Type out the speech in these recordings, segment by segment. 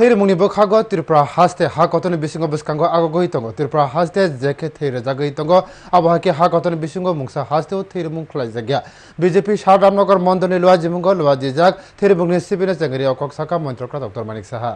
थैर मुंनि बखागो त्रिपुरा हास्ते हा कतनि बिसिंगो बसकांगो आगोगोहि तंगो त्रिपुरा हास्ते जेके थैर जागोहि तंगो आबहाके हा कतनि बिसिंगो मुंसा हास्ते थैर मुं खलाय जागिया बिजेपि शारदामनगर मन्दनि लुवा जिमुंगो लुवा जिजाक थैर मुंनि सिबिनो जंगरि अकक साका मन्त्रक्रा डक्टर मानिक साहा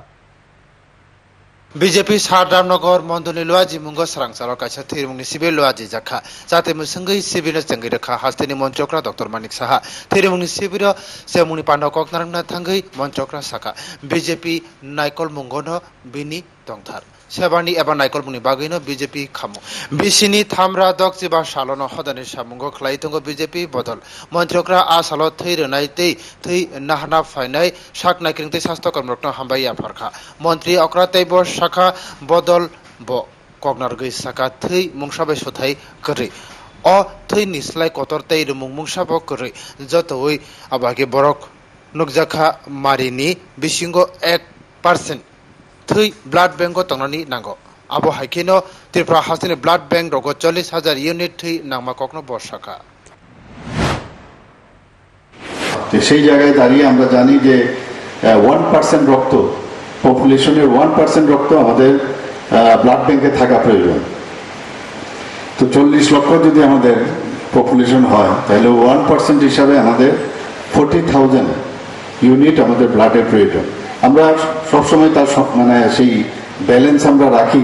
বিজেপি সারদামনগর মন্দনি লুয়াজি মুঙ্গ সারাংসার কাছে থিরমুংনি সিবে লুয়াজি জাখা যাতে মুসঙ্গই সিবির জঙ্গি রেখা হাস্তিনি মন্ত্রকরা ডক্টর মানিক সাহা থিরমুংনি সিবির সেমুনি পান্ডব ককনারমনা থাঙ্গই মন্ত্রকরা সাকা বিজেপি নাইকল মুঙ্গন বিনি দংথার नायकल मुंगनो নাইকল মুনি বাগৈনো বিজেপি খামু। বিসিনি থামরা দক জিবা সালন হদানি সামুঙ্গ খ্লাই তঙ্গ বিজেপি বদল। মন্ত্রকরা আ সাল থৈ রনাই তৈ থৈ নাহানা ফাইনাই সাক নাইক্রিং তৈ স্বাস্থ্য কর্মরত্ন হামবাই আফারখা মন্ত্রী অক্রা তৈব শাখা বদল ব কগনার গৈ সাকা থৈ মুংসাবাই সুথাই করি অ, থৈ নিসলাই কতর তৈ রুমুং মুংসাব করি যতই আবাগে বরক নুকজাখা মারিনি বিশিঙ্গ এক পার্সেন্ট থৈ ব্লাড বেংক তংনানি নাঙ্গ আবো হাইকিনো ত্রিপুরা হাসিনি ব্লাড ব্যাংক রগ চল্লিশ হাজার ইউনিট থৈ নাংমা কখনো বর্ষাখা সেই জায়গায় দাঁড়িয়ে আমরা জানি যে ওয়ান পার্সেন্ট রক্ত পপুলেশনের ওয়ান পার্সেন্ট রক্ত আমাদের ব্লাড ব্যাংকে থাকা প্রয়োজন তো চল্লিশ লক্ষ যদি আমাদের পপুলেশন হয় তাহলে ওয়ান পার্সেন্ট হিসাবে আমাদের ফোর্টি থাউজেন্ড ইউনিট আমাদের ব্লাডের প্রয়োজন আমরা সবসময় তার মানে সেই ব্যালেন্স আমরা রাখি।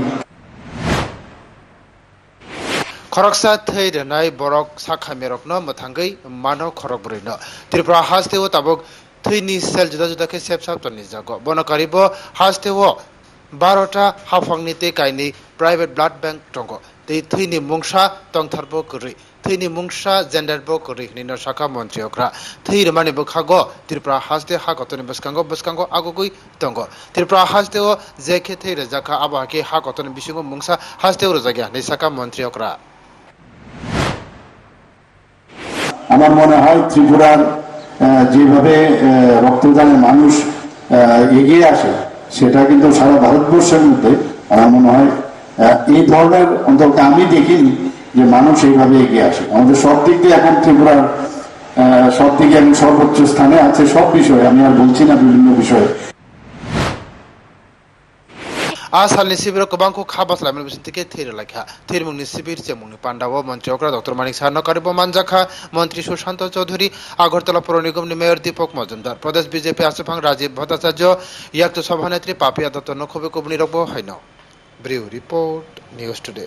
খরকসা থৈ রেনাই বরক সাখা মেরকনো মথাঙ্গৈ মানো খরক বরৈনো ত্রিপুরা হাসতেও তাবক থৈনি সেল জুদা জুদা কে সেপ সাপ তনি জাগো। বনকারিব হাসতেও বারোটা হাফাংনি তে কাইনি প্রাইভেট ব্লাড ব্যাংক টঙ্গ। টংথারবো করি থৈনি মুংসা জেন্ডারবো করি নিনো শাখা মন্ত্রী অকরা থৈ রমানি বখাগো ত্রিপুরা হাসতে হা কতনি বসকাঙ্গো বসকাঙ্গো আগোগুই টঙ্গ ত্রিপুরা হাসতেও জেকে থৈ রেজাখা আবাহাকে হা কতনি বিসিঙ্গো মুংসা হাসতেও রোজাগিয়া নি শাখা মন্ত্রী অকরা আমার মনে হয় ত্রিপুরার যেভাবে আহ, রক্তদানে মানুষ এগিয়ে আসে সেটা কিন্তু সারা ভারতবর্ষের মধ্যে। আমার মনে হয় এই ধরনের অন্তত আমি দেখিনি যে মানুষ এইভাবে এগিয়ে আসে আমাদের সব দিক দিয়ে এখন ত্রিপুরার সব দিকে এখন সর্বোচ্চ স্থানে আছে সব বিষয়ে। আমি আর বলছি না বিভিন্ন বিষয়ে। আসাল ಆ ಸಾಲಿನ ಶಿಬಿರ ಕುಬಾಂಕು ಖಾ ಬಸ್ಲ ಮಿನ ಬಿಸಿತಿಗೆ ಥಿರಲಖಾ ಥಿರಮುಂಗ್ನಿ ಶಿಬಿರ ಚೆಮುಂಗ್ನಿ ಪಾಂಡವ ಮಂತ್ರಿ ಒಕ್ರ ಡಾಕ್ಟರ್ ಮಾಣಿಕ್ ಸಾರ್ বোমান জাখা মন্ত্রী সুশান্ত চৌধুরী, আগরতলা পৌর নিগম মেয়র দীপক মজুমদার। প্রদেশ বিজেপি আসফাং রাজীব ভট্টাচার্য, ইয়াক্ত সভানেত্রী পাপিয়া দত্ত নখবে কুবনি রব হইন। Brew report news today